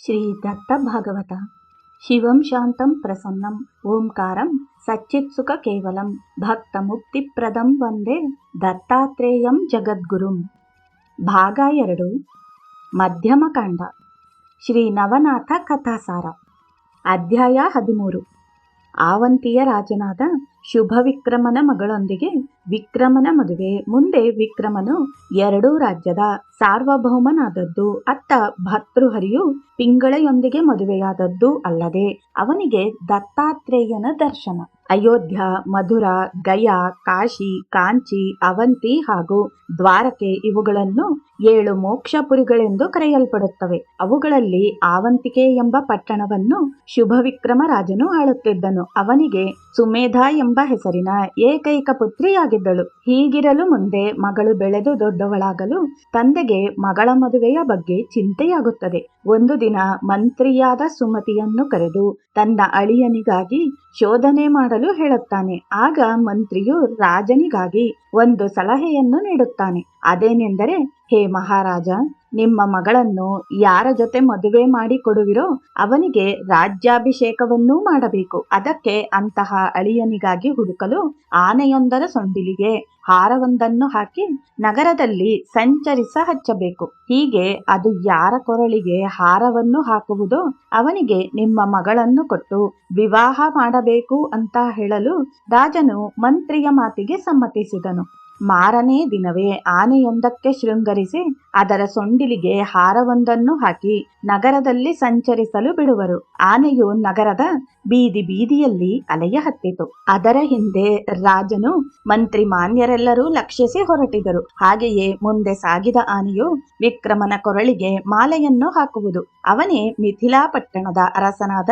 ಶ್ರೀ ದತ್ತ ಭಾಗವತ ಶಿವಂ ಶಾಂತಂ ಪ್ರಸನ್ನಂ ಓಂಕಾರಂ ಸಚ್ಚಿತ್ಸುಖ ಕೇವಲಂ ಭಕ್ತ ಮುಕ್ತಿಪ್ರದಂ ವಂದೇ ದತ್ತಾತ್ರೇಯಂ ಜಗದ್ಗುರುಂ ಭಾಗ ಎರಡು ಮಧ್ಯಮ ಕಾಂಡ ಶ್ರೀ ನವನಾಥ ಕಥಾಸಾರ ಅಧ್ಯಾಯ ಹದಿಮೂರು ಆವಂತಿಯ ರಾಜನಾದ ಶುಭವಿಕ್ರಮನ ಮಗಳೊಂದಿಗೆ ವಿಕ್ರಮನ ಮದುವೆ. ಮುಂದೆ ವಿಕ್ರಮನು ಎರಡೂ ರಾಜ್ಯದ ಸಾರ್ವಭೌಮನಾದದ್ದು. ಅತ್ತ ಭರ್ತೃಹರಿಯು ಪಿಂಗಳೆಯೊಂದಿಗೆ ಮದುವೆಯಾದದ್ದು ಅಲ್ಲದೆ ಅವನಿಗೆ ದತ್ತಾತ್ರೇಯನ ದರ್ಶನ. ಅಯೋಧ್ಯ, ಮಧುರ, ಗಯಾ, ಕಾಶಿ, ಕಾಂಚಿ, ಅವಂತಿ ಹಾಗೂ ದ್ವಾರಕೆ ಇವುಗಳನ್ನು ಏಳು ಮೋಕ್ಷಪುರಿಗಳೆಂದು ಕರೆಯಲ್ಪಡುತ್ತವೆ. ಅವುಗಳಲ್ಲಿ ಆವಂತಿಕೆ ಎಂಬ ಪಟ್ಟಣವನ್ನು ಶುಭವಿಕ್ರಮ ರಾಜನು ಆಳುತ್ತಿದ್ದನು. ಅವನಿಗೆ ಸುಮೇಧ ಎಂಬ ಹೆಸರಿನ ಏಕೈಕ ಪುತ್ರಿಯಾಗಿದ್ದಳು. ಹೀಗಿರಲು ಮುಂದೆ ಮಗಳು ಬೆಳೆದು ದೊಡ್ಡವಳಾಗಲು ತಂದೆಗೆ ಮಗಳ ಮದುವೆಯ ಬಗ್ಗೆ ಚಿಂತೆಯಾಗುತ್ತದೆ. ಒಂದು ದಿನ ಮಂತ್ರಿಯಾದ ಸುಮತಿಯನ್ನು ಕರೆದು ತನ್ನ ಅಳಿಯನಿಗಾಗಿ ಶೋಧನೆ ಮಾಡಲು ಹೇಳುತ್ತಾನೆ. ಆಗ ಮಂತ್ರಿಯು ರಾಜನಿಗಾಗಿ ಒಂದು ಸಲಹೆಯನ್ನು ನೀಡುತ್ತಾನೆ. ಅದೇನೆಂದರೆ ಹೇ ಮಹಾರಾಜ ನಿಮ್ಮ ಮಗಳನ್ನು ಯಾರ ಜೊತೆ ಮದುವೆ ಮಾಡಿ ಕೊಡುವಿರೋ ಅವನಿಗೆ ರಾಜ್ಯಾಭಿಷೇಕವನ್ನೂ ಮಾಡಬೇಕು. ಅದಕ್ಕೆ ಅಂತಹ ಅಳಿಯನಿಗಾಗಿ ಹುಡುಕಲು ಆನೆಯೊಂದರ ಸೊಂಡಿಲಿಗೆ ಹಾರವೊಂದನ್ನು ಹಾಕಿ ನಗರದಲ್ಲಿ ಸಂಚರಿಸ ಹಚ್ಚಬೇಕು. ಹೀಗೆ ಅದು ಯಾರ ಕೊರಳಿಗೆ ಹಾರವನ್ನು ಹಾಕುವುದೋ ಅವನಿಗೆ ನಿಮ್ಮ ಮಗಳನ್ನು ಕೊಟ್ಟು ವಿವಾಹ ಮಾಡಬೇಕು ಅಂತ ಹೇಳಲು ರಾಜನು ಮಂತ್ರಿಯ ಮಾತಿಗೆ ಸಮ್ಮತಿಸಿದನು. ಮಾರನೇ ದಿನವೇ ಆನೆಯೊಂದಕ್ಕೆ ಶೃಂಗರಿಸಿ ಅದರ ಸೊಂಡಿಲಿಗೆ ಹಾರವೊಂದನ್ನು ಹಾಕಿ ನಗರದಲ್ಲಿ ಸಂಚರಿಸಲು ಬಿಡುವರು. ಆನೆಯು ನಗರದ ಬೀದಿ ಬೀದಿಯಲ್ಲಿ ಅಲೆಯ ಹತ್ತಿತು. ಅದರ ಹಿಂದೆ ರಾಜನು ಮಂತ್ರಿ ಮಾನ್ಯರೆಲ್ಲರೂ ಲಕ್ಷಿಸಿ ಹೊರಟಿದರು. ಹಾಗೆಯೇ ಮುಂದೆ ಸಾಗಿದ ಆನೆಯು ವಿಕ್ರಮನ ಕೊರಳಿಗೆ ಮಾಲೆಯನ್ನು ಹಾಕುವುದು. ಅವನೇ ಮಿಥಿಲಾ ಪಟ್ಟಣದ ಅರಸನಾದ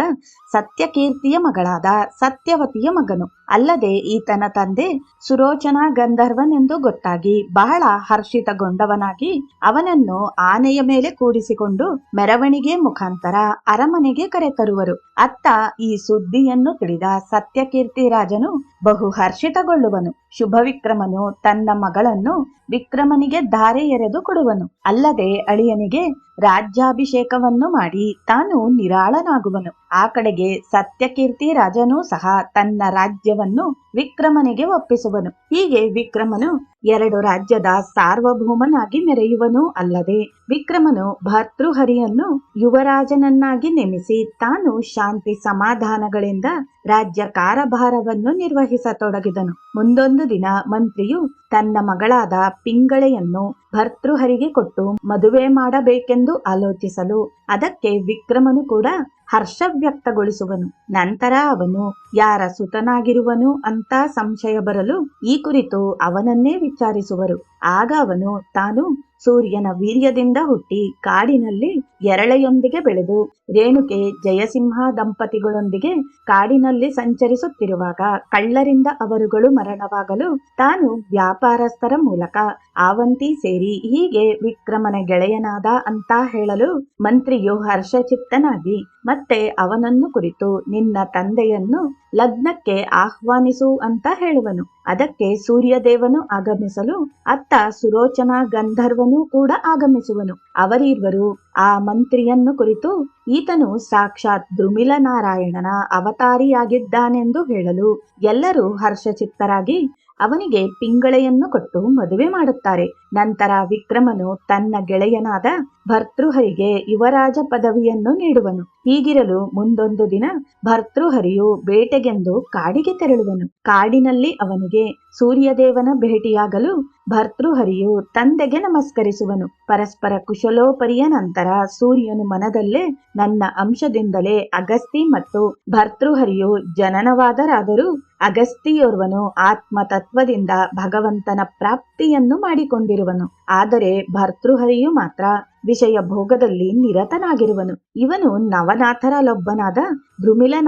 ಸತ್ಯಕೀರ್ತಿಯ ಮಗಳಾದ ಸತ್ಯವತಿಯ ಮಗನು. ಅಲ್ಲದೆ ಈತನ ತಂದೆ ಸುರೋಚನಾ ಗಂಧರ್ವನೆಂದು ಗೊತ್ತಾಗಿ ಬಹಳ ಹರ್ಷಿತಗೊಂಡವನಾಗಿ ಅವನನ್ನು ಆನೆಯ ಮೇಲೆ ಕೂಡಿಸಿಕೊಂಡು ಮೆರವಣಿಗೆ ಮುಖಾಂತರ ಅರಮನೆಗೆ ಕರೆತರುವರು ಅತ್ತ ಈ ಸುದ್ದಿಯನ್ನು ತಿಳಿದ ಸತ್ಯಕೀರ್ತಿ ರಾಜನು ಬಹು ಹರ್ಷಿತಗೊಳ್ಳುವನು ಶುಭವಿಕ್ರಮನು ತನ್ನ ಮಗಳನ್ನು ವಿಕ್ರಮನಿಗೆ ಧಾರೆ ಎರೆದು ಕೊಡುವನು. ಅಲ್ಲದೆ ಅಳಿಯನಿಗೆ ರಾಜ್ಯಾಭಿಷೇಕವನ್ನು ಮಾಡಿ ತಾನು ನಿರಾಳನಾಗುವನು. ಆ ಕಡೆಗೆ ಸತ್ಯಕೀರ್ತಿ ರಾಜನೂ ಸಹ ತನ್ನ ರಾಜ್ಯವನ್ನು ವಿಕ್ರಮನಿಗೆ ಒಪ್ಪಿಸುವನು. ಹೀಗೆ ವಿಕ್ರಮನು ಎರಡು ರಾಜ್ಯದ ಸಾರ್ವಭೌಮನಾಗಿ ಮೆರೆಯುವನು. ಅಲ್ಲದೆ ವಿಕ್ರಮನು ಭರ್ತೃಹರಿಯನ್ನು ಯುವರಾಜನನ್ನಾಗಿ ನೇಮಿಸಿ ತಾನು ಶಾಂತಿ ಸಮಾಧಾನಗಳಿಂದ ರಾಜ್ಯ ಕಾರಭಾರವನ್ನು ನಿರ್ವಹಿಸತೊಡಗಿದನು. ಮುಂದೊಂದು ದಿನ ಮಂತ್ರಿಯು ತನ್ನ ಮಗಳಾದ ಪಿಂಗಳೆಯನ್ನು ಭರ್ತೃಹರಿಗೆ ಕೊಟ್ಟು ಮದುವೆ ಮಾಡಬೇಕೆಂದು ಆಲೋಚಿಸಲು ಅದಕ್ಕೆ ವಿಕ್ರಮನು ಕೂಡ ಹರ್ಷ ವ್ಯಕ್ತಗೊಳಿಸುವನು. ನಂತರ ಅವನು, ಯಾರ ಸುತನಾಗಿರುವನು ಅಂತ ಸಂಶಯ ಬರಲು ಈ ಕುರಿತು ಅವನನ್ನೇ ವಿಚಾರಿಸುವರು. ಆಗ ಅವನು, ತಾನು ಸೂರ್ಯನ ವೀರ್ಯದಿಂದ ಹುಟ್ಟಿ ಕಾಡಿನಲ್ಲಿ ಎರಳೆಯೊಂದಿಗೆ ಬೆಳೆದು ರೇಣುಕೆ ಜಯಸಿಂಹ ದಂಪತಿಗಳೊಂದಿಗೆ ಕಾಡಿನಲ್ಲಿ ಸಂಚರಿಸುತ್ತಿರುವಾಗ ಕಳ್ಳರಿಂದ ಅವರುಗಳು ಮರಣವಾಗಲು ತಾನು ವ್ಯಾಪಾರಸ್ಥರ ಮೂಲಕ ಆವಂತಿ ಸೇರಿ ಹೀಗೆ ವಿಕ್ರಮನ ಗೆಳೆಯನಾದ ಅಂತ ಹೇಳಲು ಮಂತ್ರಿಯು ಹರ್ಷಚಿತ್ತನಾಗಿ, ಮತ್ತೆ ಅವನನ್ನು ಕುರಿತು ನಿನ್ನ ತಂದೆಯನ್ನು ಲಗ್ನಕ್ಕೆ ಆಹ್ವಾನಿಸು ಅಂತ ಹೇಳುವನು. ಅದಕ್ಕೆ ಸೂರ್ಯದೇವನು ಆಗಮಿಸಲು ಅತ್ತ ಸುರೋಚನಾ ಗಂಧರ್ವನು ಕೂಡ ಆಗಮಿಸುವನು. ಅವರಿರುವರು ಆ ಮಂತ್ರಿಯನ್ನು ಕುರಿತು ಈತನು ಸಾಕ್ಷಾತ್ ದ್ರುಮಿಲ ನಾರಾಯಣನ ಅವತಾರಿಯಾಗಿದ್ದಾನೆಂದು ಹೇಳಲು ಎಲ್ಲರೂ ಹರ್ಷಚಿತ್ತರಾಗಿ ಅವನಿಗೆ ಪಿಂಗಳೆಯನ್ನು ಕೊಟ್ಟು ಮದುವೆ ಮಾಡುತ್ತಾರೆ. ನಂತರ ವಿಕ್ರಮನು ತನ್ನ ಗೆಳೆಯನಾದ ಭರ್ತೃಹರಿಗೆ ಯುವರಾಜ ಪದವಿಯನ್ನು ನೀಡುವನು. ಹೀಗಿರಲು ಮುಂದೊಂದು ದಿನ ಭರ್ತೃಹರಿಯು ಬೇಟೆಗೆಂದು ಕಾಡಿಗೆ ತೆರಳುವನು. ಕಾಡಿನಲ್ಲಿ ಅವನಿಗೆ ಸೂರ್ಯದೇವನ ಭೇಟಿಯಾಗಲು ಭರ್ತೃಹರಿಯು ತಂದೆಗೆ ನಮಸ್ಕರಿಸುವನು. ಪರಸ್ಪರ ಕುಶಲೋಪರಿಯ ನಂತರ ಸೂರ್ಯನು ಮನದಲ್ಲೇ ನನ್ನ ಅಂಶದಿಂದಲೇ ಅಗಸ್ತಿ ಮತ್ತು ಭರ್ತೃಹರಿಯು ಜನನವಾದರಾದರೂ ಅಗಸ್ತಿಯೋರ್ವನು ಆತ್ಮತತ್ವದಿಂದ ಭಗವಂತನ ಪ್ರಾಪ್ತಿಯನ್ನು ಮಾಡಿಕೊಂಡಿರುವನು. ಆದರೆ ಭರ್ತೃಹರಿಯು ಮಾತ್ರ ವಿಷಯ ಭೋಗದಲ್ಲಿ ನಿರತನಾಗಿರುವನು. ಇವನು ನವನಾಥರಲ್ಲೊಬ್ಬನಾದ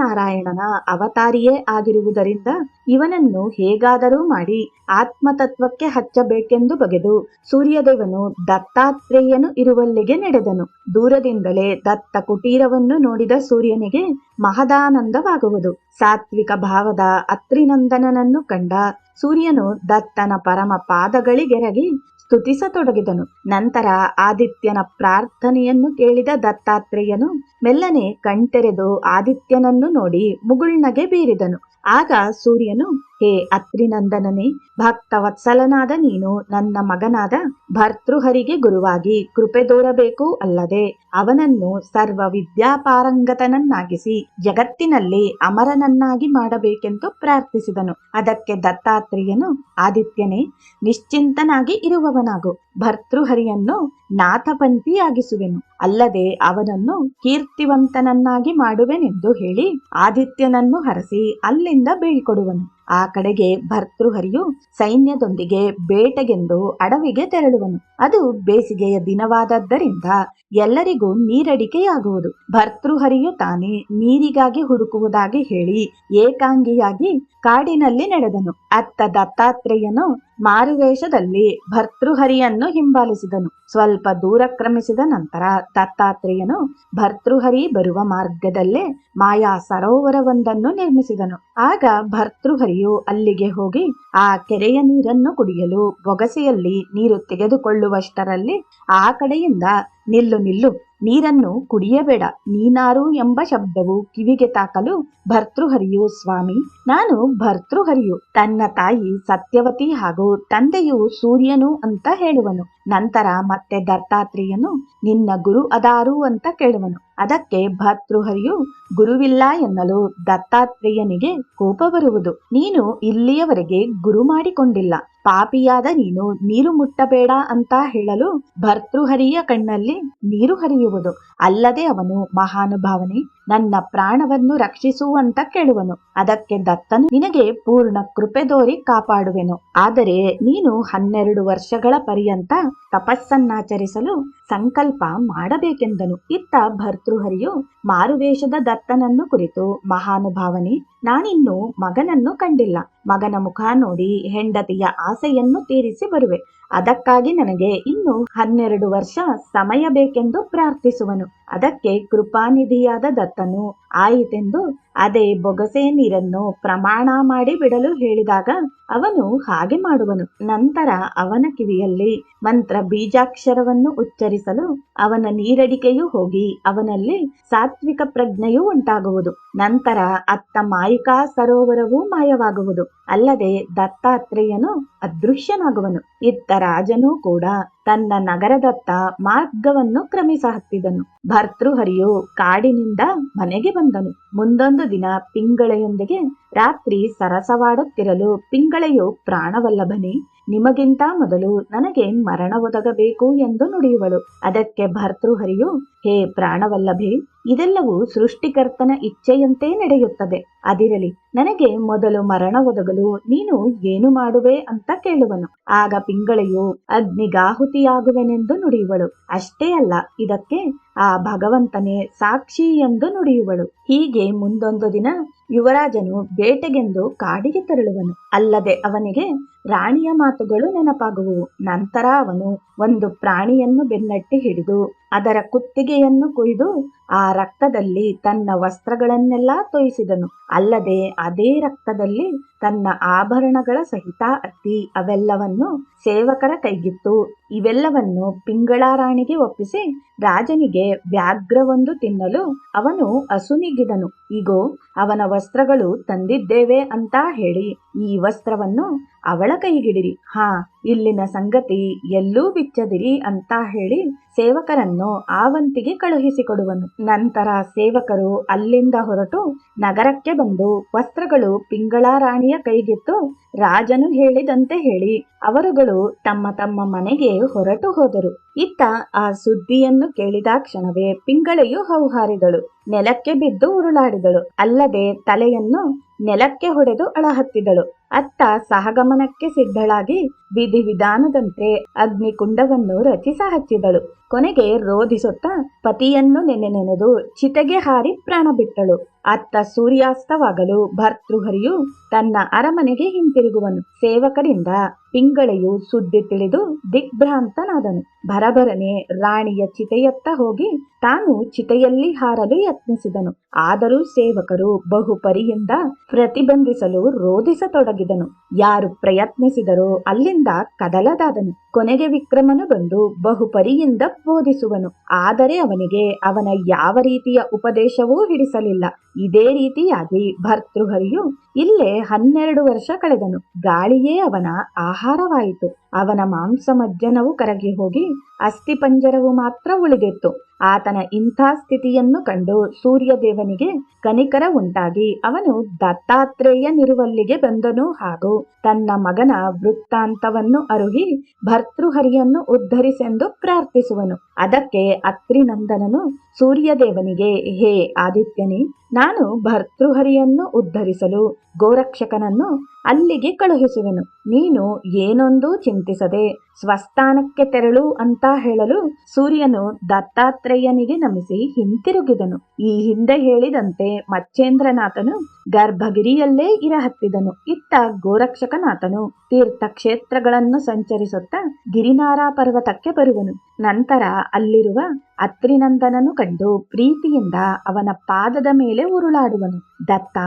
ನಾರಾಯಣನ ಅವತಾರಿಯೇ ಆಗಿರುವುದರಿಂದ ಇವನನ್ನು ಹೇಗಾದರೂ ಮಾಡಿ ಆತ್ಮತತ್ವಕ್ಕೆ ಹಚ್ಚಬೇಕೆಂದು ಬಗೆದು ಸೂರ್ಯದೇವನು ದತ್ತಾತ್ರೇಯನು ಇರುವಲ್ಲಿಗೆ ನಡೆದನು. ದೂರದಿಂದಲೇ ದತ್ತ ಕುಟೀರವನ್ನು ನೋಡಿದ ಸೂರ್ಯನಿಗೆ ಮಹದಾನಂದವಾಗುವುದು. ಸಾತ್ವಿಕ ಭಾವದ ಅತ್ರಿನಂದನನನ್ನು ಕಂಡ ಸೂರ್ಯನು ದತ್ತನ ಪರಮ ಪಾದಗಳಿಗೆರಗಿ ಸ್ತುತಿಸತೊಡಗಿದನು. ನಂತರ ಆದಿತ್ಯನ ಪ್ರಾರ್ಥನೆಯನ್ನು ಕೇಳಿದ ದತ್ತಾತ್ರೇಯನು ಮೆಲ್ಲನೆ ಕಣ್ತೆರೆದು ಆದಿತ್ಯನನ್ನು ನೋಡಿ ಮುಗುಳ್ನಗೆ ಬೀರಿದನು. ಆಗ ಸೂರ್ಯನು, ಹೇ ಅತ್ರಿನಂದನನೇ, ಭಕ್ತವತ್ಸಲನಾದ ನೀನು, ನನ್ನ ಮಗನಾದ ಭರ್ತೃಹರಿಗೆ ಗುರುವಾಗಿ ಕೃಪೆ ತೋರಬೇಕು ಅಲ್ಲದೆ ಅವನನ್ನು ಸರ್ವ ವಿದ್ಯಾಪಾರಂಗತನನ್ನಾಗಿಸಿ ಜಗತ್ತಿನಲ್ಲಿ ಅಮರನನ್ನಾಗಿ ಮಾಡಬೇಕೆಂದು ಪ್ರಾರ್ಥಿಸಿದನು. ಅದಕ್ಕೆ ದತ್ತಾತ್ರೇಯನು, ಆದಿತ್ಯನೇ, ನಿಶ್ಚಿಂತನಾಗಿ ಇರುವವನಾಗು. ಭರ್ತೃಹರಿಯನ್ನು ನಾಥಪಂಥಿಯಾಗಿಸುವೆನು. ಅಲ್ಲದೆ ಅವನನ್ನು ಕೀರ್ತಿವಂತನನ್ನಾಗಿ ಮಾಡುವೆನೆಂದು ಹೇಳಿ ಆದಿತ್ಯನನ್ನು ಹರಸಿ ಅಲ್ಲಿಂದ ಬೀಳ್ಕೊಡುವನು. ಆ ಕಡೆಗೆ ಭರ್ತೃಹರಿಯು ಸೈನ್ಯದೊಂದಿಗೆ ಬೇಟೆಗೆಂದು ಅಡವಿಗೆ ತೆರಳುವನು. ಅದು ಬೇಸಿಗೆಯ ದಿನವಾದದ್ದರಿಂದ ಎಲ್ಲರಿಗೂ ನೀರಡಿಕೆಯಾಗುವುದು. ಭರ್ತೃಹರಿಯು ತಾನೇ ನೀರಿಗಾಗಿ ಹುಡುಕುವುದಾಗಿ ಹೇಳಿ ಏಕಾಂಗಿಯಾಗಿ ಕಾಡಿನಲ್ಲಿ ನಡೆದನು. ಅತ್ತ ದತ್ತಾತ್ರೇಯನು ಮಾರುವೇಷದಲ್ಲಿ ಭರ್ತೃಹರಿಯನ್ನು ಹಿಂಬಾಲಿಸಿದನು. ಸ್ವಲ್ಪ ದೂರ ಕ್ರಮಿಸಿದ ನಂತರ ದತ್ತಾತ್ರೇಯನು ಭರ್ತೃಹರಿ ಬರುವ ಮಾರ್ಗದಲ್ಲೇ ಮಾಯಾ ಸರೋವರವೊಂದನ್ನು ನಿರ್ಮಿಸಿದನು. ಆಗ ಭರ್ತೃಹರಿಯು ಅಲ್ಲಿಗೆ ಹೋಗಿ ಆ ಕೆರೆಯ ನೀರನ್ನು ಕುಡಿಯಲು ಬೊಗಸೆಯಲ್ಲಿ ನೀರು ತೆಗೆದುಕೊಳ್ಳುವಷ್ಟರಲ್ಲಿ ಆ ಕಡೆಯಿಂದ ನಿಲ್ಲು ನಿಲ್ಲು, ನೀರನ್ನು ಕುಡಿಯಬೇಡ. ನೀನಾರು ಎಂಬ ಶಬ್ದವು ಕಿವಿಗೆ ತಾಕಲು ಭರ್ತೃಹರಿಯು, ಸ್ವಾಮಿ, ನಾನು ಭರ್ತೃಹರಿಯು. ತನ್ನ ತಾಯಿ ಸತ್ಯವತಿ ಹಾಗೂ ತಂದೆಯು ಸೂರ್ಯನು ಅಂತ ಹೇಳುವನು. ನಂತರ ಮತ್ತೆ ದತ್ತಾತ್ರೇಯನು, ನಿನ್ನ ಗುರು ಅದಾರು ಅಂತ ಕೇಳುವನು. ಅದಕ್ಕೆ ಭರ್ತೃಹರಿಯು, ಗುರುವಿಲ್ಲ ಎನ್ನಲು ದತ್ತಾತ್ರೇಯನಿಗೆ ಕೋಪ ಬರುವುದು. ನೀನು ಇಲ್ಲಿಯವರೆಗೆ ಗುರು ಮಾಡಿಕೊಂಡಿಲ್ಲ. ಪಾಪಿಯಾದ ನೀನು ನೀರು ಮುಟ್ಟಬೇಡ ಅಂತ ಹೇಳಲು ಭರ್ತೃಹರಿಯ ಕಣ್ಣಲ್ಲಿ ನೀರು ಹರಿಯುವುದು. ಅಲ್ಲದೆ ಅವನು ಮಹಾನುಭಾವನೆ, ನನ್ನ ಪ್ರಾಣವನ್ನು ರಕ್ಷಿಸು ಅಂತ ಕೇಳುವನು. ಅದಕ್ಕೆ ದತ್ತನು, ನಿನಗೆ ಪೂರ್ಣ ಕೃಪೆ ದೋರಿ ಕಾಪಾಡುವೆನು. ಆದರೆ ನೀನು ಹನ್ನೆರಡು ವರ್ಷಗಳ ಪರ್ಯಂತ ತಪಸ್ಸನ್ನಾಚರಿಸಲು ಸಂಕಲ್ಪ ಮಾಡಬೇಕೆಂದನು. ಇತ್ತ ಭರ್ತೃಹರಿಯು ಮಾರುವೇಷದ ದತ್ತನನ್ನು ಕುರಿತು ಮಹಾನುಭಾವನೆ, ನಾನಿನ್ನು ಮಗನನ್ನು ಕಂಡಿಲ್ಲ. ಮಗನ ಮುಖ ನೋಡಿ ಹೆಂಡತಿಯ ಆಸೆಯನ್ನು ತೀರಿಸಿ ಬರುವೆ. ಅದಕ್ಕಾಗಿ ನನಗೆ ಇನ್ನು ಹನ್ನೆರಡು ವರ್ಷ ಸಮಯ ಬೇಕೆಂದು ಪ್ರಾರ್ಥಿಸುವನು. ಅದಕ್ಕೆ ಕೃಪಾನಿಧಿಯಾದ ದತ್ತನು, ಆಯಿತೆಂದು ಅದೇ ಬೊಗಸೆ ನೀರನ್ನು ಪ್ರಮಾಣ ಮಾಡಿ ಬಿಡಲು ಹೇಳಿದಾಗ ಅವನು ಹಾಗೆ ಮಾಡುವನು. ನಂತರ ಅವನ ಕಿವಿಯಲ್ಲಿ ಮಂತ್ರ ಬೀಜಾಕ್ಷರವನ್ನು ಉಚ್ಚರಿಸಲು ಅವನ ನೀರಡಿಕೆಯು ಹೋಗಿ ಅವನಲ್ಲಿ ಸಾತ್ವಿಕ ಪ್ರಜ್ಞೆಯು ಉಂಟಾಗುವುದು. ನಂತರ ಅತ್ತ ಮಾಯಿಕಾ ಸರೋವರವೂ ಮಾಯವಾಗುವುದು. ಅಲ್ಲದೆ ದತ್ತಾತ್ರೇಯನು ಅದೃಶ್ಯನಾಗುವನು. ಇತ್ತ ರಾಜನೂ ಕೂಡ ತನ್ನ ನಗರದತ್ತ ಮಾರ್ಗವನ್ನು ಕ್ರಮಿಸ ಹತ್ತಿದನು ಭರ್ತೃಹರಿಯು ಕಾಡಿನಿಂದ ಮನೆಗೆ ಬಂದನು. ಮುಂದೊಂದು ದಿನ ಪಿಂಗಳೆಯೊಂದಿಗೆ ರಾತ್ರಿ ಸರಸವಾಡುತ್ತಿರಲು ಪಿಂಗಳೆಯು, ಪ್ರಾಣವಲ್ಲಭನೇ, ನಿಮಗಿಂತ ಮೊದಲು ನನಗೆ ಮರಣ ಒದಗಬೇಕು ಎಂದು ನುಡಿಯುವಳು. ಅದಕ್ಕೆ ಭರ್ತೃಹರಿಯು, ಹೇ ಪ್ರಾಣವಲ್ಲಭೆ ಇದೆಲ್ಲವೂ ಸೃಷ್ಟಿಕರ್ತನ ಇಚ್ಛೆಯಂತೆ ನಡೆಯುತ್ತದೆ. ಅದಿರಲಿ, ನನಗೆ ಮೊದಲು ಮರಣ ಒದಗಲು ನೀನು ಏನು ಮಾಡುವೆ ಅಂತ ಕೇಳುವನು. ಆಗ ಪಿಂಗಳೆಯು ಅಗ್ನಿಗಾಹುತಿಯಾಗುವೆನೆಂದು ನುಡಿಯುವಳು. ಅಷ್ಟೇ ಅಲ್ಲ, ಇದಕ್ಕೆ ಆ ಭಗವಂತನೇ ಸಾಕ್ಷಿ ಎಂದು ನುಡಿಯುವಳು. ಹೀಗೆ ಮುಂದೊಂದು ದಿನ ಯುವರಾಜನು ಬೇಟೆಗೆಂದು ಕಾಡಿಗೆ ತೆರಳುವನು. ಅಲ್ಲದೆ ಅವನಿಗೆ ರಾಣಿಯ ಮಾತುಗಳು ನೆನಪಾಗುವು ನಂತರ ಅವನು ಒಂದು ಪ್ರಾಣಿಯನ್ನು ಬೆನ್ನಟ್ಟಿ ಹಿಡಿದು, ಅದರ ಕುತ್ತಿಗೆಯನ್ನು ಕೊಯ್ದು ಆ ರಕ್ತದಲ್ಲಿ ತನ್ನ ವಸ್ತ್ರಗಳನ್ನೆಲ್ಲ ತೊಯಿಸಿದನು. ಅಲ್ಲದೆ ಅದೇ ರಕ್ತದಲ್ಲಿ ತನ್ನ ಆಭರಣಗಳ ಸಹಿತ ಅತ್ತಿ ಅವೆಲ್ಲವನ್ನು ಸೇವಕರ ಕೈಗಿತ್ತು. ಇವೆಲ್ಲವನ್ನು ಪಿಂಗಳ ರಾಣಿಗೆ ಒಪ್ಪಿಸಿ ರಾಜನಿಗೆ ವ್ಯಾಘ್ರವೊಂದು ತಿನ್ನಲು ಅವನು ಅಸುನಿಗಿದನು. ಇಗೋ ಅವನ ವಸ್ತ್ರಗಳು ತಂದಿದ್ದೇವೆ ಅಂತ ಹೇಳಿ. ಈ ವಸ್ತ್ರವನ್ನು ಅವಳ ಕೈಗಿಡಿರಿ. ಹಾ, ಇಲ್ಲಿನ ಸಂಗತಿ ಎಲ್ಲೂ ಬಿಚ್ಚದಿರಿ ಅಂತ ಹೇಳಿ ಸೇವಕರನ್ನು ಆವಂತಿಗೆ ಕಳುಹಿಸಿಕೊಡುವನು. ನಂತರ ಸೇವಕರು ಅಲ್ಲಿಂದ ಹೊರಟು ನಗರಕ್ಕೆ ಬಂದು ವಸ್ತ್ರಗಳು ಪಿಂಗಳ ರಾಣಿಯ ಕೈಗಿತ್ತು ರಾಜನು ಹೇಳಿದಂತೆ ಹೇಳಿ ಅವರುಗಳು ತಮ್ಮ ತಮ್ಮ ಮನೆಗೆ ಹೊರಟು ಹೋದರು. ಇತ್ತ ಆ ಸುದ್ದಿಯನ್ನು ಕೇಳಿದ ಕ್ಷಣವೇ ಪಿಂಗಳೆಯು ಹೌಹಾರಿದಳು. ನೆಲಕ್ಕೆ ಬಿದ್ದು ಉರುಳಾಡಿದಳು. ಅಲ್ಲದೆ ತಲೆಯನ್ನು ನೆಲಕ್ಕೆ ಹೊಡೆದು ಅಳಹತ್ತಿದಳು. ಅತ್ತ ಸಹಗಮನಕ್ಕೆ ಸಿದ್ಧಳಾಗಿ ವಿಧಿ ವಿಧಾನದಂತೆ ಅಗ್ನಿಕುಂಡವನ್ನು ರಚಿಸ ಹಚ್ಚಿದಳು. ಕೊನೆಗೆ ರೋಧಿಸುತ್ತಾ ಪತಿಯನ್ನು ನೆನೆ ನೆನೆದು ಚಿತೆಗೆ ಹಾರಿ ಪ್ರಾಣ ಬಿಟ್ಟಳು ಅತ್ತ ಸೂರ್ಯಾಸ್ತವಾಗಲು ಭರ್ತೃಹರಿಯು ತನ್ನ ಅರಮನೆಗೆ ಹಿಂತಿರುಗುವನು. ಸೇವಕರಿಂದ ಪಿಂಗಳೆಯು ಸುದ್ದಿ ತಿಳಿದು ದಿಗ್ಭ್ರಾಂತನಾದನು. ಭರಭರನೆ ರಾಣಿಯ ಚಿತೆಯತ್ತ ಹೋಗಿ ತಾನು ಚಿತೆಯಲ್ಲಿ ಹಾರಲು ಯತ್ನಿಸಿದನು. ಆದರೂ ಸೇವಕರು ಬಹುಪರಿಯಿಂದ ಪ್ರತಿಬಂಧಿಸಲು ರೋಧಿಸತೊಡಗಿದನು. ಯಾರು ಪ್ರಯತ್ನಿಸಿದರೋ ಅಲ್ಲಿಂದ ಕದಲದಾದನು. ಕೊನೆಗೆ ವಿಕ್ರಮನು ಬಂದು ಬಹುಪರಿಯಿಂದ ಬೋಧಿಸುವನು. ಆದರೆ ಅವನಿಗೆ ಅವನ ಯಾವ ರೀತಿಯ ಉಪದೇಶವೂ ಹಿಡಿಸಲಿಲ್ಲ ಇದೇ ರೀತಿಯಾಗಿ ಭರ್ತೃಹರಿಯು ಇಲ್ಲೇ ಹನ್ನೆರಡು ವರ್ಷ ಕಳೆದನು. ಗಾಳಿಯೇ ಅವನ ಆಹಾರವಾಯಿತು. ಅವನ ಮಾಂಸ ಮಧ್ಯನವು ಕರಗಿ ಹೋಗಿ ಅಸ್ಥಿಪಂಜರವು ಮಾತ್ರ ಉಳಿದಿತ್ತು. ಆತನ ಇಂಥ ಸ್ಥಿತಿಯನ್ನು ಕಂಡು ಸೂರ್ಯದೇವನಿಗೆ ಕನಿಕರ ಉಂಟಾಗಿ ಅವನು ದತ್ತಾತ್ರೇಯ ನಿರುವಲ್ಲಿಗೆ ಬಂದನು ಹಾಗೂ ತನ್ನ ಮಗನ ವೃತ್ತಾಂತವನ್ನು ಅರುಹಿ ಭರ್ತೃಹರಿಯನ್ನು ಉದ್ಧರಿಸೆಂದು ಪ್ರಾರ್ಥಿಸುವನು. ಅದಕ್ಕೆ ಅತ್ರಿನಂದನನು ಸೂರ್ಯದೇವನಿಗೆ, ಹೇ ಆದಿತ್ಯನೇ ನಾನು ಭರ್ತೃಹರಿಯನ್ನು ಉದ್ಧರಿಸಲು ಗೋರಕ್ಷಕನನ್ನು ಅಲ್ಲಿಗೆ ಕಳುಹಿಸುವೆನು. ನೀನು ಏನೊಂದೂ ಚಿಂತಿಸದೆ ಸ್ವಸ್ಥಾನಕ್ಕೆ ತೆರಳು ಅಂತ ಹೇಳಲು ಸೂರ್ಯನು ದತ್ತಾತ್ರೇಯನಿಗೆ ನಮಿಸಿ ಹಿಂತಿರುಗಿದನು. ಈ ಹಿಂದೆ ಹೇಳಿದಂತೆ ಮಚ್ಚೇಂದ್ರನಾಥನು ಗರ್ಭಗಿರಿಯಲ್ಲೇ ಇರಹತ್ತಿದನು. ಇತ್ತ ಗೋರಕ್ಷಕನಾಥನು ತೀರ್ಥಕ್ಷೇತ್ರಗಳನ್ನು ಸಂಚರಿಸುತ್ತಾ ಗಿರಿನಾರಾ ಪರ್ವತಕ್ಕೆ ಬರುವನು. ನಂತರ ಅಲ್ಲಿರುವ ಅತ್ರಿನಂದನನು ಕಂಡು ಪ್ರೀತಿಯಿಂದ ಅವನ ಪಾದದ ಮೇಲೆ ಉರುಳಾಡುವನು. ದತ್ತ,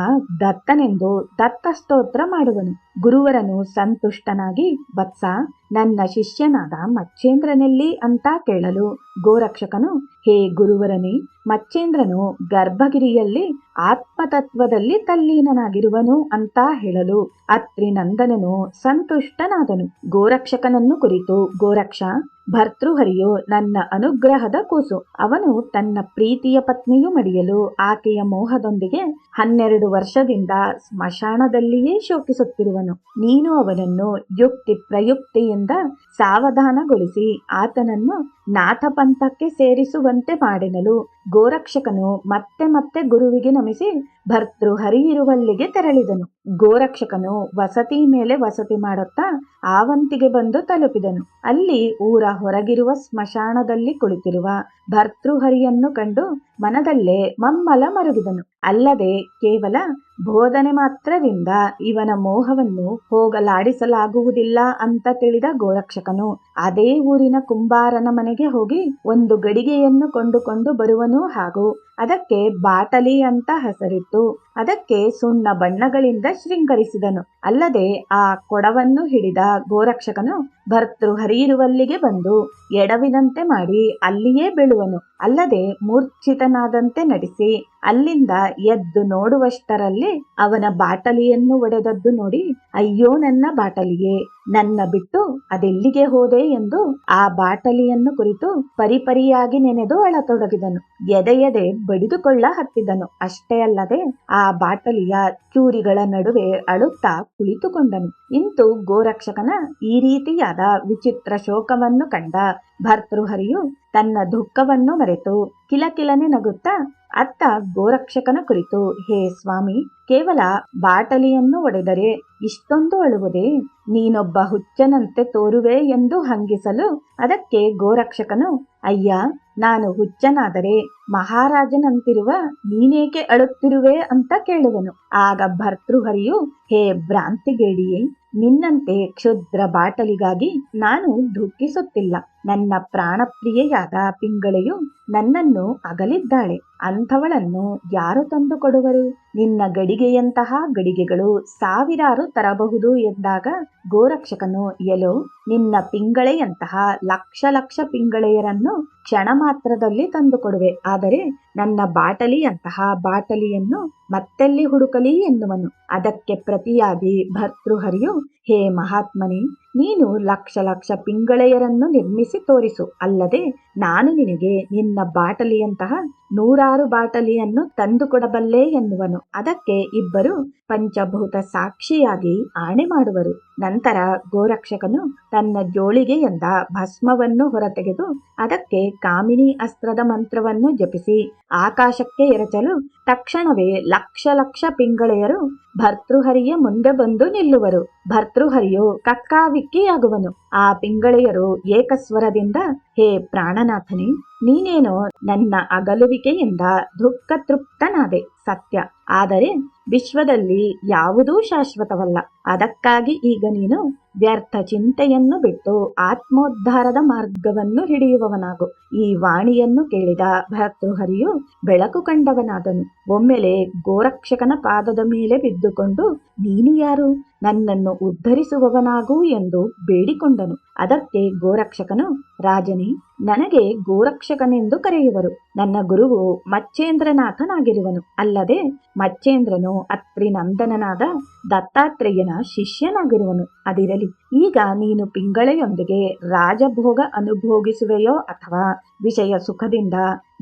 ದತ್ತನೆಂದು ದತ್ತ ಸ್ತೋತ್ರ ಮಾಡುವನು. ಗುರುವರನು ಸಂತುಷ್ಟನಾಗಿ ವತ್ಸ ನನ್ನ ಶಿಷ್ಯನಾದ ಮಚ್ಚೇಂದ್ರನೆಲ್ಲಿ ಅಂತ ಕೇಳಲು ಗೋರಕ್ಷಕನು, ಹೇ ಗುರುವರನಿ, ಮಚ್ಚೇಂದ್ರನು ಗರ್ಭಗಿರಿಯಲ್ಲಿ ಆತ್ಮತತ್ವದಲ್ಲಿ ತಲ್ಲೀನನಾಗಿರುವನು ಅಂತ ಹೇಳಲು ಅತ್ರಿನಂದನನು ಸಂತುಷ್ಟನಾದನು. ಗೋರಕ್ಷಕನನ್ನು ಕುರಿತು, ಗೋರಕ್ಷ, ಭರ್ತೃಹರಿಯು ನನ್ನ ಅನುಗ್ರಹದ ಕೂಸು. ಅವನು ತನ್ನ ಪ್ರೀತಿಯ ಪತ್ನಿಯು ಮಡಿಯಲು ಆಕೆಯ ಮೋಹದೊಂದಿಗೆ ಹನ್ನೆರಡು ವರ್ಷದಿಂದ ಸ್ಮಶಾನದಲ್ಲಿಯೇ ಶೋಕಿಸುತ್ತಿರುವನು. ನೀನು ಅವನನ್ನು ಯುಕ್ತಿ ಸಾವಧಾನಗೊಳಿಸಿ ಆತನನ್ನು ನಾಥಪಂಥಕ್ಕೆ ಸೇರಿಸುವಂತೆ ಮಾಡಿನಲು ಗೋರಕ್ಷಕನು ಮತ್ತೆ ಮತ್ತೆ ಗುರುವಿಗೆ ನಮಿಸಿ ಭರ್ತೃಹರಿ ಇರುವಲ್ಲಿಗೆ ತೆರಳಿದನು. ಗೋರಕ್ಷಕನು ವಸತಿ ಮೇಲೆ ವಸತಿ ಮಾಡುತ್ತಾ ಆವಂತಿಗೆ ಬಂದು ತಲುಪಿದನು. ಅಲ್ಲಿ ಊರ ಹೊರಗಿರುವ ಸ್ಮಶಾನದಲ್ಲಿ ಕುಳಿತಿರುವ ಭರ್ತೃಹರಿಯನ್ನು ಕಂಡು ಮನದಲ್ಲೇ ಮಮ್ಮಲ ಮರುಗಿದನು. ಅಲ್ಲದೆ ಕೇವಲ ಬೋಧನೆ ಮಾತ್ರದಿಂದ ಇವನ ಮೋಹವನ್ನು ಹೋಗಲಾಡಿಸಲಾಗುವುದಿಲ್ಲ ಅಂತ ತಿಳಿದ ಗೋರಕ್ಷಕನು ಅದೇ ಊರಿನ ಕುಂಬಾರನ ಮನೆಗೆ ಹೋಗಿ ಒಂದು ಗಡಿಗೆಯನ್ನು ಕೊಂಡುಕೊಂಡು ಬರುವನು ಹಾಗೂ ಅದಕ್ಕೆ ಬಾಟಲಿ ಅಂತ ಹೆಸರಿತ್ತು ಅದಕ್ಕೆ ಸುಣ್ಣ ಬಣ್ಣಗಳಿಂದ ಶೃಂಗರಿಸಿದನು. ಅಲ್ಲದೆ ಆ ಕೊಡವನ್ನು ಹಿಡಿದ ಗೋರಕ್ಷಕನು ಭರ್ತೃ ಹರಿಯಿರುವಲ್ಲಿಗೆ ಬಂದು ಎಡವಿದಂತೆ ಮಾಡಿ ಅಲ್ಲಿಯೇ ಬೀಳುವನು. ಅಲ್ಲದೆ ಮೂರ್ಛಿತನಾದಂತೆ ನಡೆಸಿ ಅಲ್ಲಿಂದ ಎದ್ದು ನೋಡುವಷ್ಟರಲ್ಲಿ ಅವನ ಬಾಟಲಿಯನ್ನು ಒಡೆದದ್ದು ನೋಡಿ, ಅಯ್ಯೋ, ನನ್ನ ಬಾಟಲಿಯೇ, ನನ್ನ ಬಿಟ್ಟು ಅದೆಲ್ಲಿಗೆ ಹೋದೆ? ಎಂದು ಆ ಬಾಟಲಿಯನ್ನು ಕುರಿತು ಪರಿಪರಿಯಾಗಿ ನೆನೆದು ಅಳತೊಡಗಿದನು. ಎದೆಯದೆ ಎದೆ ಬಡಿದುಕೊಳ್ಳ ಹತ್ತಿದನು. ಅಷ್ಟೇ ಅಲ್ಲದೆ ಆ ಬಾಟಲಿಯ ಚೂರಿಗಳ ನಡುವೆ ಅಳುತ್ತಾ ಕುಳಿತುಕೊಂಡನು. ಇಂತು ಗೋರಕ್ಷಕನ ಈ ರೀತಿಯಾದ ವಿಚಿತ್ರ ಶೋಕವನ್ನು ಕಂಡ ಭರ್ತೃಹರಿಯು ತನ್ನ ದುಃಖವನ್ನು ಮರೆತು ಕಿಲಕಿಲನೆ ನಗುತ್ತಾ ಅತ್ತ ಗೋರಕ್ಷಕನ ಕುರಿತು, ಹೇ ಸ್ವಾಮಿ, ಕೇವಲ ಬಾಟಲಿಯನ್ನು ಒಡೆದರೆ ಇಷ್ಟೊಂದು ಅಳುವುದೇ? ನೀನೊಬ್ಬ ಹುಚ್ಚನಂತೆ ತೋರುವೆ ಎಂದು ಹಂಗಿಸಲು ಅದಕ್ಕೆ ಗೋರಕ್ಷಕನು, ಅಯ್ಯ, ನಾನು ಹುಚ್ಚನಾದರೆ ಮಹಾರಾಜನಂತಿರುವ ನೀನೇಕೆ ಅಳುತ್ತಿರುವೆ ಅಂತ ಕೇಳುವನು. ಆಗ ಭರ್ತೃಹರಿಯು, ಹೇ ಭ್ರಾಂತಿಗೇಡಿಯೇ, ನಿನ್ನಂತೆ ಕ್ಷುದ್ರ ಬಾಟಲಿಗಾಗಿ ನಾನು ದುಃಖಿಸುತ್ತಿಲ್ಲ. ನನ್ನ ಪ್ರಾಣಪ್ರಿಯೆಯಾದ ಪಿಂಗಳೆಯು ನನ್ನನ್ನು ಅಗಲಿದ್ದಾಳೆ. ಅಂಥವಳನ್ನು ಯಾರು ತಂದು ಕೊಡುವರು? ನಿನ್ನ ಗಡಿಗೆಯಂತಹ ಗಡಿಗೆಗಳು ಸಾವಿರಾರು ತರಬಹುದು ಎಂದಾಗ ಗೋರಕ್ಷಕನು, ಎಲೋ, ನಿನ್ನ ಪಿಂಗಳೆಯಂತಹ ಲಕ್ಷ ಲಕ್ಷ ಪಿಂಗಳೆಯರನ್ನು ಕ್ಷಣ ಮಾತ್ರದಲ್ಲಿ ತಂದು ಕೊಡುವೆ. ಆದರೆ ನನ್ನ ಬಾಟಲಿಯಂತಹ ಬಾಟಲಿಯನ್ನು ಮತ್ತೆಲ್ಲಿ ಹುಡುಕಲಿ ಎನ್ನುವನು. ಅದಕ್ಕೆ ಪ್ರತಿಯಾಗಿ ಭರ್ತೃಹರಿಯು, ಹೇ ಮಹಾತ್ಮನೇ, ನೀನು ಲಕ್ಷ ಲಕ್ಷ ಪಿಂಗಳೆಯರನ್ನು ನಿರ್ಮಿಸಿ ತೋರಿಸು ಅಲ್ಲದೆ ನಾನು ನಿನಗೆ ನಿನ್ನ ಬಾಟಲಿಯಂತಹ ನೂರಾರು ಬಾಟಲಿಯನ್ನು ತಂದುಕೊಡಬಲ್ಲೆ ಎನ್ನುವನು. ಅದಕ್ಕೆ ಇಬ್ಬರು ಪಂಚಭೂತ ಸಾಕ್ಷಿಯಾಗಿ ಆಣೆ ಮಾಡುವರು. ನಂತರ ಗೋರಕ್ಷಕನು ತನ್ನ ಜೋಳಿಗೆಯಿಂದ ಭಸ್ಮವನ್ನು ಹೊರತೆಗೆದು ಅದಕ್ಕೆ ಕಾಮಿನಿ ಅಸ್ತ್ರದ ಮಂತ್ರವನ್ನು ಜಪಿಸಿ ಆಕಾಶಕ್ಕೆ ಎರಚಲು ತಕ್ಷಣವೇ ಲಕ್ಷ ಲಕ್ಷ ಪಿಂಗಳೆಯರು ಭರ್ತೃಹರಿಯ ಮುಂದೆ ಬಂದು ನಿಲ್ಲುವರು. ಭರ್ತೃಹರಿಯು ಕಕ್ಕಾವಿಕ್ಕಿಯಾಗುವನು. ಆ ಪಿಂಗಳೆಯರು ಏಕಸ್ವರದಿಂದ ಹೇ ಪ್ರಾಣನಾಥನೇ ನೀನೇನೋ ನನ್ನ ಅಗಲುವಿಕೆಯಿಂದ ದುಃಖ ತೃಪ್ತನಾದೆ ಸತ್ಯ. ಆದರೆ ವಿಶ್ವದಲ್ಲಿ ಯಾವುದೂ ಶಾಶ್ವತವಲ್ಲ. ಅದಕ್ಕಾಗಿ ಈಗ ನೀನು ವ್ಯರ್ಥ ಚಿಂತೆಯನ್ನು ಬಿಟ್ಟು ಆತ್ಮೋದ್ಧಾರದ ಮಾರ್ಗವನ್ನು ಹಿಡಿಯುವವನಾಗು. ಈ ವಾಣಿಯನ್ನು ಕೇಳಿದ ಭರ್ತೃಹರಿಯು ಬೆಳಕು ಕಂಡವನಾದನು. ಒಮ್ಮೆಲೆ ಗೋರಕ್ಷಕನ ಪಾದದ ಮೇಲೆ ಬಿದ್ದುಕೊಂಡು, ನೀನು ಯಾರು? ನನ್ನನ್ನು ಉದ್ಧರಿಸುವವನಾಗು ಎಂದು ಬೇಡಿಕೊಂಡನು. ಅದಕ್ಕೆ ಗೋರಕ್ಷಕನು, ರಾಜನೇ ನನಗೆ ಗೋರಕ್ಷಕನೆಂದು ಕರೆಯುವರು. ನನ್ನ ಗುರುವು ಮಚ್ಚೇಂದ್ರನಾಥನಾಗಿರುವನು. ಅಲ್ಲದೆ ಮಚ್ಚೇಂದ್ರನು ಅತ್ರಿ ನಂದನನಾದ ದತ್ತಾತ್ರೇಯನ ಶಿಷ್ಯನಾಗಿರುವನು. ಅದಿರಲಿ, ಈಗ ನೀನು ಪಿಂಗಳೆಯೊಂದಿಗೆ ರಾಜಭೋಗ ಅನುಭೋಗಿಸುವೆಯೋ ಅಥವಾ ವಿಷಯ ಸುಖದಿಂದ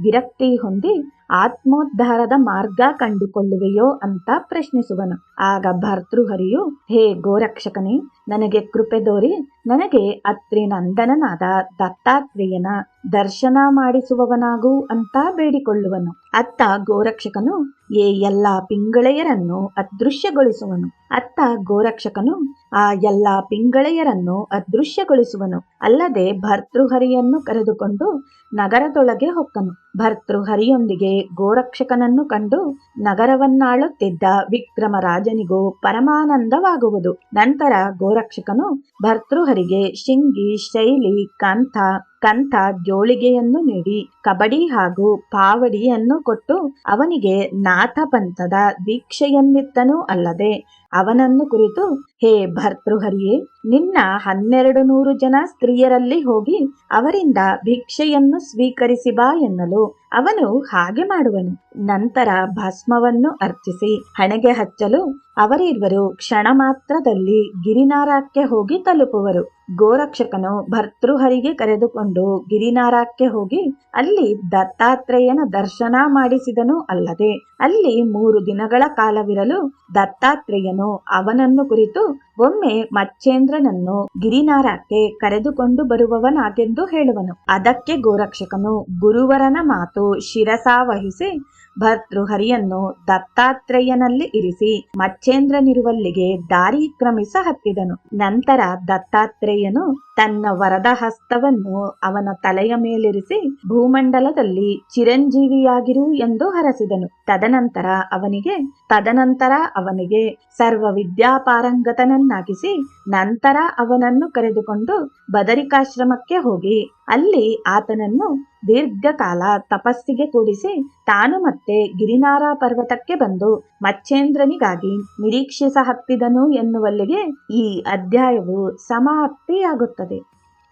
ವಿರಕ್ತಿ ಹೊಂದಿ ಆತ್ಮೋದ್ಧಾರದ ಮಾರ್ಗ ಕಂಡುಕೊಳ್ಳುವೆಯೋ ಅಂತ ಪ್ರಶ್ನಿಸುವನು. ಆಗ ಭರ್ತೃಹರಿಯು, ಹೇ ಗೋರಕ್ಷಕನೇ ನನಗೆ ಕೃಪೆ ದೋರಿ, ನನಗೆ ಅತ್ರಿ ನಂದನನಾದ ದತ್ತಾತ್ರೇಯನ ದರ್ಶನ ಮಾಡಿಸುವವನಾಗು ಅಂತ ಬೇಡಿಕೊಳ್ಳುವನು. ಅತ್ತ ಗೋರಕ್ಷಕನು ಏ ಎಲ್ಲ ಪಿಂಗಳೆಯರನ್ನು ಅದೃಶ್ಯಗೊಳಿಸುವನು. ಅತ್ತ ಗೋರಕ್ಷಕನು ಆ ಎಲ್ಲ ಪಿಂಗಳೆಯರನ್ನು ಅದೃಶ್ಯಗೊಳಿಸುವನು. ಅಲ್ಲದೆ ಭರ್ತೃಹರಿಯನ್ನು ಕರೆದುಕೊಂಡು ನಗರದೊಳಗೆ ಹೊಕ್ಕನು. ಭರ್ತೃಹರಿಯೊಂದಿಗೆ ಗೋರಕ್ಷಕನನ್ನು ಕಂಡು ನಗರವನ್ನಾಳುತ್ತಿದ್ದ ವಿಕ್ರಮರಾಜನಿಗೂ ಪರಮಾನಂದವಾಗುವುದು. ನಂತರ ಗೋರಕ್ಷಕನು ಭರ್ತೃಹರಿಗೆ ಶಿಂಗಿ ಶೈಲಿ ಕಂಥ ಕಂಥ ಜೋಳಿಗೆಯನ್ನು ನೀಡಿ ಕಬಡಿ ಹಾಗೂ ಪಾವಡಿಯನ್ನು ಕೊಟ್ಟು ಅವನಿಗೆ ನಾಥ ಪಂಥದ ದೀಕ್ಷೆಯನ್ನಿತ್ತನೂ ಅಲ್ಲದೆ ಅವನನ್ನು ಕುರಿತು, ಹೇ ಭರ್ತೃಹರಿಯೇ, ನಿನ್ನ ಹನ್ನೆರಡು ನೂರು ಜನ ಸ್ತ್ರೀಯರಲ್ಲಿ ಹೋಗಿ ಅವರಿಂದ ಭಿಕ್ಷೆಯನ್ನು ಸ್ವೀಕರಿಸಿ ಬಾ ಎನ್ನಲು ಅವನು ಹಾಗೆ ಮಾಡುವನು. ನಂತರ ಭಸ್ಮವನ್ನು ಅರ್ಚಿಸಿ ಹಣೆಗೆ ಹಚ್ಚಲು ಅವರಿರುವರು ಕ್ಷಣ ಮಾತ್ರದಲ್ಲಿ ಗಿರಿನಾರಕ್ಕೆ ಹೋಗಿ ತಲುಪುವರು. ಗೋರಕ್ಷಕನು ಭರ್ತೃಹರಿಗೆ ಕರೆದುಕೊಂಡು ಗಿರಿನಾರಕ್ಕೆ ಹೋಗಿ ಅಲ್ಲಿ ದತ್ತಾತ್ರೇಯನ ದರ್ಶನ ಮಾಡಿಸಿದನು ಅಲ್ಲದೆ ಅಲ್ಲಿ ಮೂರು ದಿನಗಳ ಕಾಲವಿರಲು ದತ್ತಾತ್ರೇಯನು ಅವನನ್ನು ಕುರಿತು ಒಮ್ಮೆ ಮಚ್ಚೇಂದ್ರನನ್ನು ಗಿರಿನಾರಕ್ಕೆ ಕರೆದುಕೊಂಡು ಬರುವವನಾಗೆಂದು ಹೇಳುವನು. ಅದಕ್ಕೆ ಗೋರಕ್ಷಕನು ಗುರುವರನ ಮಾತು ಶಿರಸಾವಹಿಸಿ ಭರ್ತೃಹರಿಯನ್ನು ದತ್ತಾತ್ರೇಯನಲ್ಲಿ ಇರಿಸಿ ಮಚ್ಚೇಂದ್ರನಿರುವಲ್ಲಿಗೆ ದಾರಿ ಕ್ರಮಿಸ ಹತ್ತಿದನು. ನಂತರ ದತ್ತಾತ್ರೇಯನು ತನ್ನ ವರದ ಹಸ್ತವನ್ನು ಅವನ ತಲೆಯ ಮೇಲಿರಿಸಿ ಭೂಮಂಡಲದಲ್ಲಿ ಚಿರಂಜೀವಿಯಾಗಿರು ಎಂದು ಹರಸಿದನು. ತದನಂತರ ಅವನಿಗೆ ತದನಂತರ ಅವನಿಗೆ ಸರ್ವ ವಿದ್ಯಾಪಾರಂಗತನನ್ನಾಗಿಸಿ ನಂತರ ಅವನನ್ನು ಕರೆದುಕೊಂಡು ಬದರಿಕಾಶ್ರಮಕ್ಕೆ ಹೋಗಿ ಅಲ್ಲಿ ಆತನನ್ನು ದೀರ್ಘಕಾಲ ತಪಸ್ಸಿಗೆ ಕೂಡಿಸಿ ತಾನು ಮತ್ತೆ ಗಿರಿನಾರ ಪರ್ವತಕ್ಕೆ ಬಂದು ಮಚ್ಚೇಂದ್ರನಿಗಾಗಿ ನಿರೀಕ್ಷಿಸ ಹತ್ತಿದನು ಎನ್ನುವಲ್ಲಿಗೆ ಈ ಅಧ್ಯಾಯವು ಸಮಾಪ್ತಿಯಾಗುತ್ತದೆ.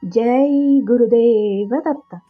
ಜೈ ಗುರುದೇವ ದತ್ತ